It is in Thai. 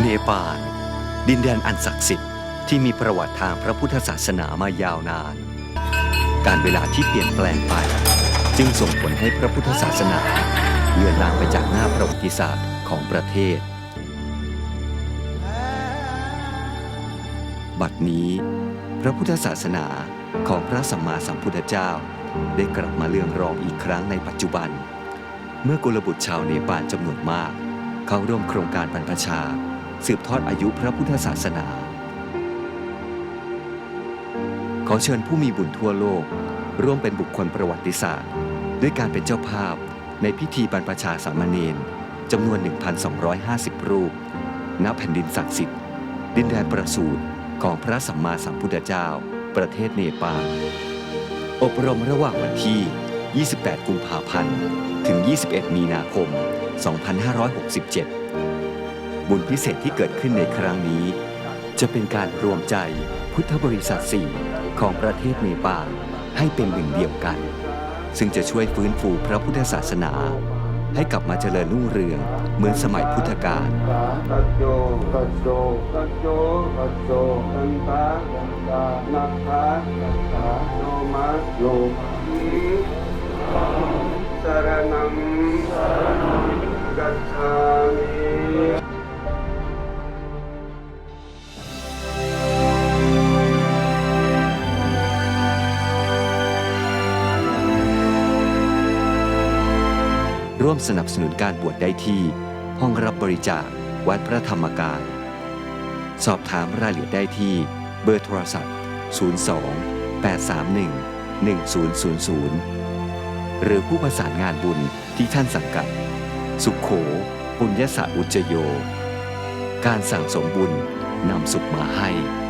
เนปาลดินแดนอันศักดิ์สิทธิ์ที่มีประวัติทางพระพุทธศาสนามายาวนาน การเวลาที่เปลี่ยนแปลงไป จึงส่งผลให้พระพุทธศาสนาเลือนลางไปจากหน้าประวัติศาสตร์ของประเทศ บัดนี้ พระพุทธศาสนาของพระสัมมาสัมพุทธเจ้า ได้กลับมาเลื่องรองอีกครั้งในปัจจุบัน เมื่อกุลบุตรชาวเนปาลจำนวนมาก เข้าร่วมโครงการบรรพชา สืบทอดอายุพระพุทธศาสนา ขอเชิญผู้มีบุญทั่วโลก ร่วมเป็นบุคคลประวัติศาสตร์ ด้วยการเป็นเจ้าภาพในพิธีบรรพชาสามเณรจำนวน 1,250 รูป ณ แผ่นดินศักดิ์สิทธิ์ ดินแดนประสูติของพระสัมมาสัมพุทธเจ้า ประเทศเนปาล อบรมระหว่างวันที่ 28 กุมภาพันธ์ ถึง 21 มีนาคม 2567 บุญพิเศษที่เกิดขึ้นในครั้งนี้ จะเป็นการรวมใจพุทธบริษัทสี่ของประเทศเนปาลให้เป็นหนึ่งเดียวกัน ซึ่งจะช่วยฟื้นฟูพระพุทธศาสนา ให้กลับมาเจริญรุ่งเรืองเหมือนสมัยพุทธกาลกัจโจกัจโจ ร่วมสนับสนุนการบวชได้ที่ ห้องรับบริจาควัดพระธรรมกาย สอบถามรายละเอียดได้ที่เบอร์โทรศัพท์ 02 831 1000 หรือผู้ประสานงานบุญที่ท่านสังกัด สุขโข ปุญญสะอุจจโย การสั่งสมบุญนำสุขมาให้